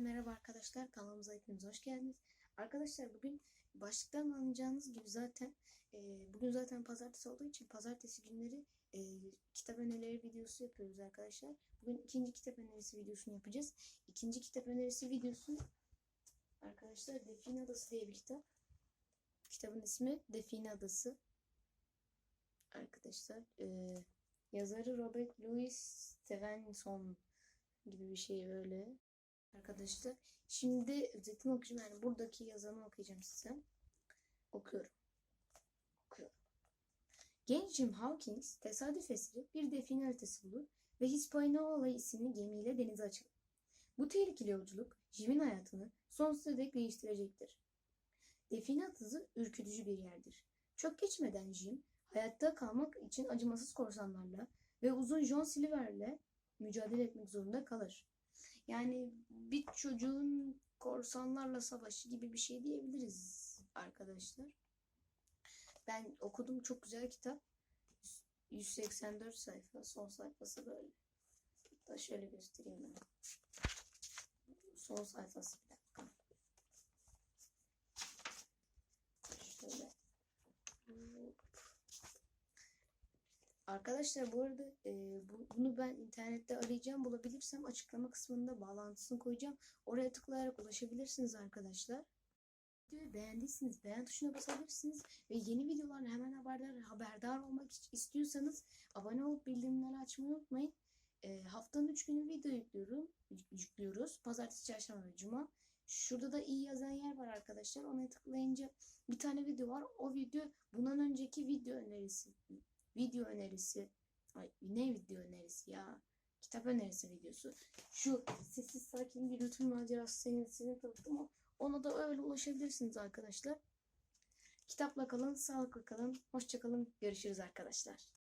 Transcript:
Hepinize merhaba arkadaşlar. Kanalımıza hepiniz hoş geldiniz. Arkadaşlar bugün başlıktan anlayacağınız gibi zaten e, bugün zaten pazartesi olduğu için pazartesi günleri e, kitap önerileri videosu yapıyoruz arkadaşlar. Bugün ikinci kitap önerisi videosunu yapacağız. İkinci kitap önerisi videosu arkadaşlar Define Adası diye bir kitap. Kitabın ismi Define Adası. Arkadaşlar e, yazarı Robert Louis Stevenson gibi bir şey böyle. Arkadaşlar şimdi özetini okuyacağım. Yani buradaki yazanı okuyacağım size. Okuyorum. Okuyorum. Genç Jim Hawkins tesadüf eseri bir define haritası bulur ve Hispaniola isimli gemiyle denize açılır. Bu tehlikeli yolculuk Jim'in hayatını sonsuza dek değiştirecektir. Define haritası ürkütücü bir yerdir. Çok geçmeden Jim hayatta kalmak için acımasız korsanlarla ve uzun John Silver'le mücadele etmek zorunda kalır. Yani bir çocuğun korsanlarla savaşı gibi bir şey diyebiliriz arkadaşlar. Ben okudum çok güzel kitap. 184 sayfa. Son sayfası böyle. Hatta şöyle göstereyim ben. Son sayfası bir dakika. Şöyle. Hop. Arkadaşlar bu arada e, bu, bunu ben internette arayacağım. Bulabilirsem açıklama kısmında bağlantısını koyacağım. Oraya tıklayarak ulaşabilirsiniz arkadaşlar. Videoyu beğendiyseniz beğen tuşuna basabilirsiniz. Ve yeni videolarla hemen haberdar, haberdar olmak istiyorsanız abone olup bildirimleri açmayı unutmayın. E, haftanın 3 günü video yüklüyorum. Yüklüyoruz. Pazartesi, çarşamba ve cuma. Şurada da iyi yazan yer var arkadaşlar. Ona tıklayınca bir tane video var. O video bundan önceki video önerisi video önerisi. Ay ne video önerisi ya? Kitap önerisi videosu. Şu sessiz sakin bir lütfen macerası serisini tanıttım. Ona da öyle ulaşabilirsiniz arkadaşlar. Kitapla kalın, sağlıklı kalın. Hoşça kalın. Görüşürüz arkadaşlar.